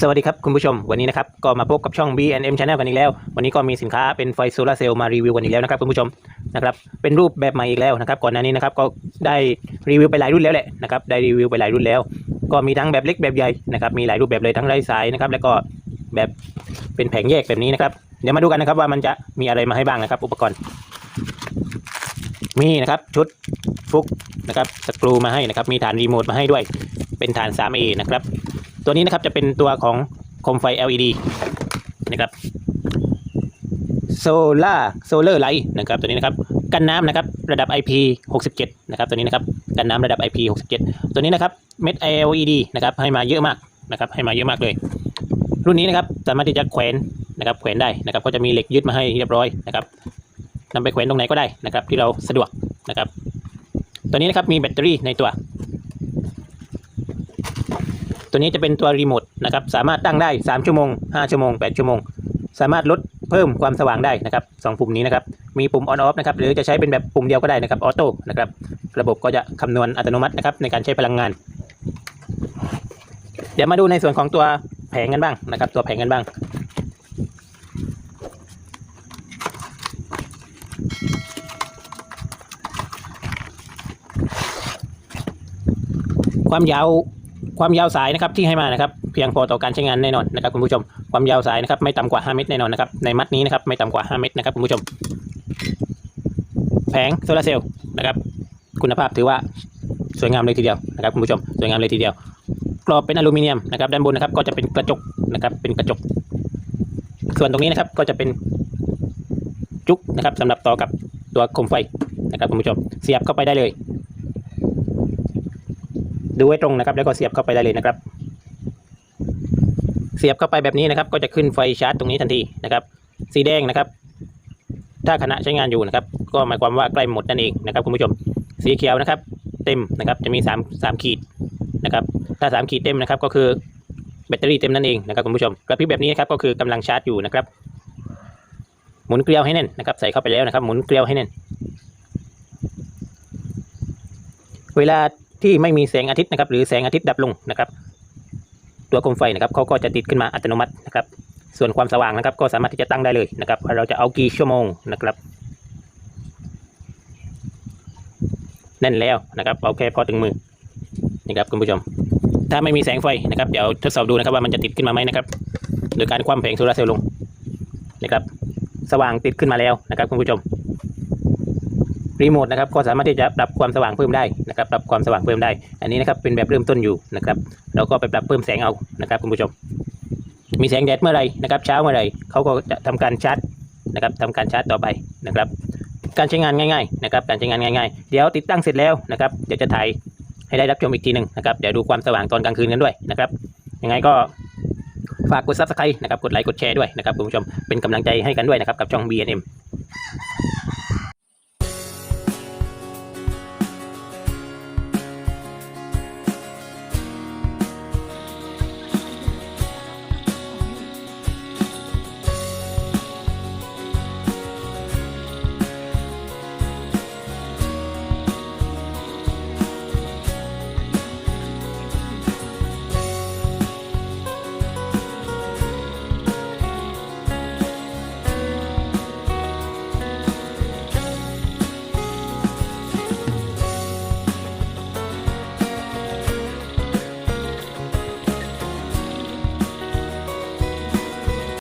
สวัสดีครับคุณผู้ชมวันนี้นะครับก็มาพบกับช่อง B&M Channel กันอีกแล้ว วันนี้ก็มีสินค้าเป็นไฟโซลาเซลล์มารีวิวกันอีกแล้วนะครับคุณผู้ชมนะครับเป็นรูปแบบใหม่อีกแล้วนะครับก่อนหน้านี้นะครับก็ได้รีวิวไปหลายรุ่นแล้วแหละนะครับได้รีวิวไปหลายรุ่นแล้ว ก็มีทั้งแบบเล็กแบบใหญ่นะครับมีหลายรูปแบบเลยทั้งไร้สายนะครับแล้วก็แบบเป็นแผงแยกแบบนี้นะครับเดี๋ยวมาดูกันนะครับว่ามันจะมีอะไรมาให้บ้างนะครับ อุปกรณ์ มีนะครับชุดฟุกนะครับสกรูมาให้นะครับมีฐานรีโมทมาให้ด้วย เป็นฐาน 3A นะครับ ตัวนี้นะครับจะเป็นตัวของโคมไฟ LED นะครับโซล่าโซเลอร์ไลท์นะครับตัวนี้นะครับกันน้ำนะครับระดับ IP 67 นะครับตัวนี้นะครับกันน้ำระดับ IP 67 ตัวนี้นะครับเม็ด LED นะครับให้มาเยอะมากนะครับให้มาเยอะมากเลย รุ่นนี้นะครับสามารถที่จะแขวนนะครับแขวนได้นะครับก็จะมีเหล็กยึดมาให้เรียบร้อยนะครับนำไปแขวนตรงไหนก็ได้นะครับที่เราสะดวกนะครับตัวนี้นะครับมีแบตเตอรี่ในตัว ตัวนี้จะเป็นตัวรีโมทนะครับสามารถตั้งได้ 3 ชั่วโมง 5 ชั่วโมง 8 ชั่วโมง สามารถลดเพิ่มความสว่างได้นะครับสองปุ่มนี้นะครับมีปุ่ม on off นะครับหรือจะใช้เป็นแบบปุ่มเดียวก็ได้นะครับออโต้นะครับระบบก็จะคำนวณอัตโนมัตินะครับในการใช้พลังงาน เดี๋ยวมาดูในส่วนของตัวแผงกันบ้างนะครับ ตัวแผงกันบ้างความยาว ความยาวสายนะครับที่ให้มานะครับเพียงพอต่อการใช้งานแน่นอนนะครับคุณผู้ชมความยาวสายนะครับไม่ต่ำกว่า 5 เมตรแน่นอนนะครับในมัดนี้นะครับไม่ต่ำกว่า 5 เมตรนะครับคุณผู้ชม แผงโซลาร์เซลล์นะครับคุณภาพถือว่าสวยงามเลยทีเดียวนะครับคุณผู้ชมสวยงามเลยทีเดียวกรอบเป็นอลูมิเนียมนะครับด้านบนนะครับก็จะเป็นกระจกนะครับเป็นกระจก ส่วนตรงนี้นะครับก็จะเป็นจุกนะครับสำหรับต่อกับตัวโคมไฟนะครับคุณผู้ชมเสียบเข้าไปได้เลย ดูไว้ตรงนะครับ แล้วก็เสียบเข้าไปได้เลยนะครับ เสียบเข้าไปแบบนี้นะครับ ก็จะขึ้นไฟชาร์จตรงนี้ทันทีนะครับ สีแดงนะครับ ถ้าขณะใช้งานอยู่นะครับ ก็หมายความว่าใกล้หมดนั่นเองนะครับคุณผู้ชม สีเขียวนะครับ เต็มนะครับ จะมี3 3ขีดนะครับ ถ้า 3 ขีดเต็มนะครับ ก็คือแบตเตอรี่เต็มนั่นเองนะครับคุณผู้ชมกระพริบแบบนี้นะครับก็คือกำลังชาร์จอยู่นะครับ หมุนเกลียวให้แน่นนะครับ ใส่เข้าไปแล้วนะครับ หมุนเกลียวให้แน่นเวลา ที่ไม่มีแสงอาทิตย์นะครับ หรือแสงอาทิตย์ดับลงนะครับ ตัวโคมไฟนะครับเขาก็จะติดขึ้นมาอัตโนมัตินะครับ ส่วนความสว่างนะครับ ก็สามารถที่จะตั้งได้เลยนะครับว่าเราจะเอากี่ชั่วโมงนะครับแน่นแล้วนะครับเอาแค่พอถึงมือนะครับคุณผู้ชม ถ้าไม่มีแสงไฟนะครับเดี๋ยวทดสอบดูนะครับว่ามันจะติดขึ้นมาไหมนะครับ โดยการคว่ำแผงโซลาร์เซลล์ลงนะครับ สว่างติดขึ้นมาแล้วนะครับคุณผู้ชม รีโมทนะครับก็สามารถที่จะปรับความสว่างเพิ่มได้นะครับปรับความสว่างเพิ่มได้ อันนี้นะครับเป็นแบบเริ่มต้นอยู่นะครับเราก็ไปปรับเพิ่มแสงเอานะครับคุณผู้ชม มีแสงแดดเมื่อไรนะครับเช้าเมื่อไรเขาก็จะทำการชาร์จนะครับทำการชาร์จต่อไปนะครับ การใช้งานง่ายๆนะครับการใช้งานง่ายๆ เดี๋ยวติดตั้งเสร็จแล้วนะครับเดี๋ยวจะถ่ายให้ได้รับชมอีกทีหนึ่งนะครับเดี๋ยวดูความสว่างตอนกลางคืนกันด้วยนะครับยังไงก็ฝากกด subscribe นะครับกดไลค์กดแชร์ด้วยนะครับคุณผู้ชมเป็นกำลังใจให้กันด้วยนะครับกับช่อง B&M